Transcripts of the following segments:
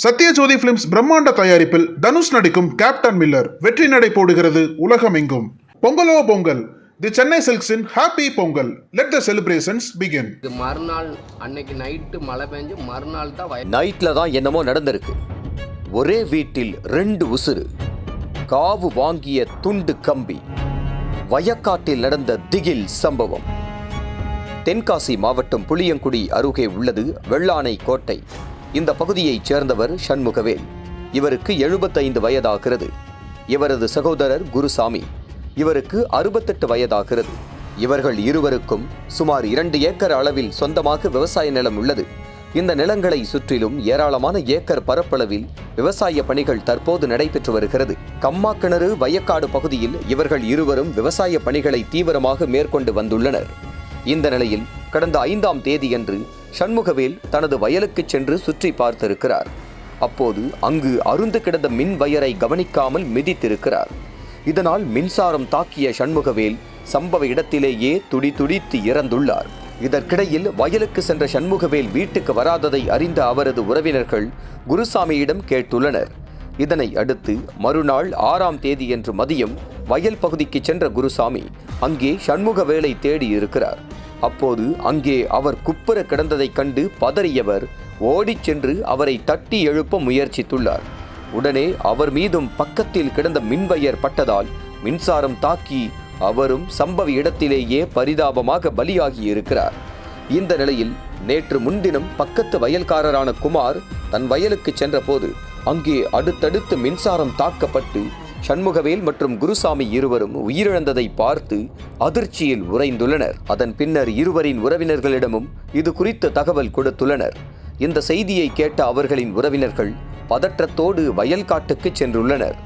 Sathyajothi films பிரம்மாண்ட தயாரிப்பில் தனுஷ் நடிக்கும் கேப்டன் மில்லர் வெற்றி நடை போடுகிறது உலகமெங்கும். பொங்கலோ Pongal. The Chennai சில்க்ஸின் happy Pongal let the celebrations begin இது மறுநாள் அன்னைக்கு நைட்டு மழை பெஞ்சு மறுநாள் தான் நைட்ல தான் என்னமோ நடந்திருக்கு. ஒரே வீட்டில் ரெண்டு உசுறு. காவு வாங்கிய துண்டு கம்பி. வயக்காட்டில் நடந்த திகில் சம்பவம். தென்காசி மாவட்டம் புளியங்குடி அருகே உள்ளது வெள்ளானை கோட்டை. இந்த பகுதியைச் சேர்ந்தவர் சண்முகவேல். இவருக்கு எழுபத்தைந்து வயதாகிறது. இவரது சகோதரர் குருசாமி. இவருக்கு அறுபத்தெட்டு வயதாகிறது. இவர்கள் இருவருக்கும் சுமார் இரண்டு ஏக்கர் அளவில் சொந்தமாக விவசாய நிலம் உள்ளது. இந்த நிலங்களை சுற்றிலும் ஏராளமான ஏக்கர் பரப்பளவில் விவசாய பணிகள் தற்போது நடைபெற்று வருகிறது. கம்மாக்கிணறு வயக்காடு பகுதியில் இவர்கள் இருவரும் விவசாய பணிகளை தீவிரமாக மேற்கொண்டு வந்துள்ளனர். இந்த நிலையில் கடந்த ஐந்தாம் தேதியன்று சண்முகவேல் தனது வயலுக்கு சென்று சுற்றி பார்த்திருக்கிறார். அப்போது அங்கு அருந்து கிடந்த மின் வயரை கவனிக்காமல் மிதித்திருக்கிறார். இதனால் மின்சாரம் தாக்கிய சண்முகவேல் சம்பவ இடத்திலேயே துடி துடித்து இறந்துள்ளார். இதற்கிடையில் வயலுக்கு சென்ற சண்முகவேல் வீட்டுக்கு வராததை அறிந்த அவரது உறவினர்கள் குருசாமியிடம் கேட்டுள்ளனர். இதனை அடுத்து மறுநாள் ஆறாம் தேதியன்று மதியம் வயல் பகுதிக்கு சென்ற குருசாமி அங்கே சண்முகவேலை தேடி இருக்கிறார். அப்போது அங்கே அவர் குப்புற கிடந்ததைக் கண்டு பதறியவர். ஓடிச் சென்று அவரை தட்டி எழுப்ப முயற்சித்துள்ளார். உடனே அவர் மீதும் பக்கத்தில் கிடந்த மின்வயர் பட்டதால் மின்சாரம் தாக்கி அவரும் சம்பவ இடத்திலேயே பரிதாபமாக பலியாகி இருக்கிறார் இந்த நிலையில் நேற்று முன்தினம் பக்கத்து வயல்காரரான குமார் தன் வயலுக்கு சென்றபோது அங்கே அடுத்தடுத்து மின்சாரம் தாக்கப்பட்டு சண்முகவேல் மற்றும் குருசாமி இருவரும் உயிரிழந்ததை பார்த்து அதிர்ச்சியில் உறைந்துள்ளனர். அதன் பின்னர் இருவரின் உறவினர்களிடமும் இது குறித்த தகவல் கொடுத்துள்ளனர். இந்த செய்தியை கேட்ட அவர்களின் உறவினர்கள் பதற்றத்தோடு வயல்காட்டுக்கு சென்றுள்ளனர்.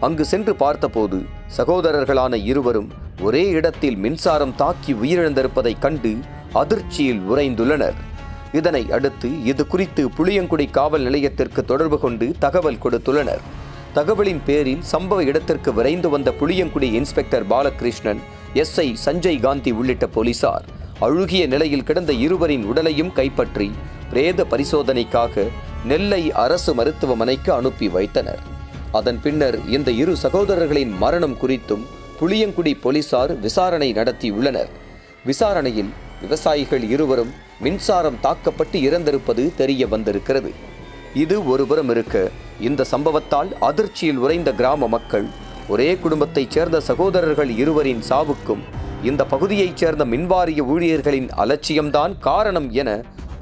அங்கு சென்று பார்த்தபோது சகோதரர்களான இருவரும் ஒரே இடத்தில் மின்சாரம் தாக்கி உயிரிழந்திருப்பதைக் கண்டு அதிர்ச்சியில் உறைந்துள்ளனர். இதனை அடுத்து இது குறித்து புளியங்குடி காவல் நிலையத்திற்கு தொடர்பு கொண்டு தகவல் கொடுத்துள்ளனர். தகவலின் பேரில் சம்பவ இடத்திற்கு விரைந்து வந்த புளியங்குடி இன்ஸ்பெக்டர் பாலகிருஷ்ணன் எஸ்ஐ சஞ்சய் காந்தி உள்ளிட்ட போலீசார் அழுகிய நிலையில் கிடந்த இருவரின் உடலையும் கைப்பற்றி பிரேத பரிசோதனைக்காக நெல்லை அரசு மருத்துவமனைக்கு அனுப்பி வைத்தனர். அதன் பின்னர் இந்த இரு சகோதரர்களின் மரணம் குறித்தும் புளியங்குடி போலீசார் விசாரணை நடத்தியுள்ளனர் விசாரணையில் விவசாயிகள் இருவரும் மின்சாரம் தாக்கப்பட்டு இறந்திருப்பது தெரிய வந்திருக்கிறது. இது ஒருபுறம் இருக்க. இந்த சம்பவத்தால் அதிர்ச்சியில் உறைந்த கிராம மக்கள் ஒரே குடும்பத்தைச் சேர்ந்த சகோதரர்கள் இருவரின் சாவுக்கும் இந்த பகுதியைச் சேர்ந்த மின்வாரிய ஊழியர்களின் அலட்சியம்தான் காரணம் என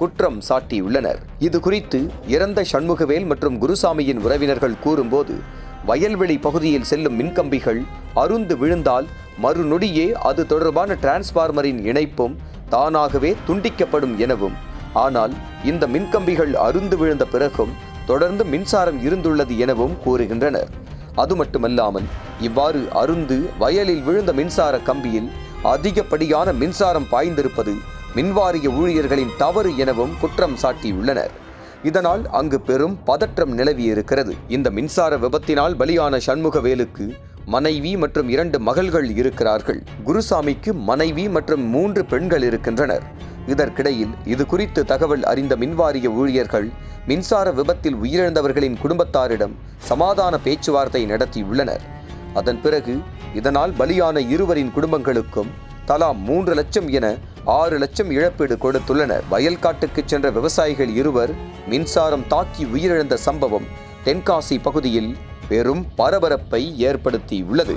குற்றம் சாட்டியுள்ளனர். இது குறித்து இறந்த சண்முகவேல் மற்றும் குருசாமியின் உறவினர்கள் கூறும்போது வயல்வெளி பகுதியில் செல்லும் மின்கம்பிகள் அருந்து விழுந்தால் மறுநொடியே அது தொடர்பான டிரான்ஸ்பார்மரின் இணைப்பும் தானாகவே துண்டிக்கப்படும் எனவும் ஆனால் இந்த மின்கம்பிகள் அருந்து விழுந்த பிறகும் தொடர்ந்து மின்சாரம் இருந்துள்ளது எனவும் கூறுகின்றனர். அது மட்டுமல்லாமல் இவ்வாறு அருந்து வயலில் விழுந்த மின்சார கம்பியில் அதிகப்படியான மின்சாரம் பாய்ந்திருப்பது மின்வாரிய ஊழியர்களின் தவறு எனவும் குற்றம் சாட்டியுள்ளனர். இதனால் அங்கு பெரும் பதற்றம் நிலவியிருக்கிறது. இந்த மின்சார விபத்தினால் பலியான சண்முகவேலுக்கு மனைவி மற்றும் இரண்டு மகள்கள் இருக்கிறார்கள். குருசாமிக்கு மனைவி மற்றும் மூன்று பெண்கள் இருக்கின்றனர். இதற்கிடையில் இது குறித்து தகவல் அறிந்த மின்வாரிய ஊழியர்கள் மின்சார விபத்தில் உயிரிழந்தவர்களின் குடும்பத்தாரிடம் சமாதான பேச்சுவார்த்தை நடத்தியுள்ளனர். அதன் பிறகு இதனால் பலியான இருவரின் குடும்பங்களுக்கும் தலா மூன்று லட்சம் என ஆறு லட்சம் இழப்பீடு கொடுத்துள்ளனர். வயல்காட்டுக்கு சென்ற விவசாயிகள் இருவர் மின்சாரம் தாக்கி உயிரிழந்த சம்பவம் தென்காசி பகுதியில் பெரும் பரபரப்பை ஏற்படுத்தியுள்ளது.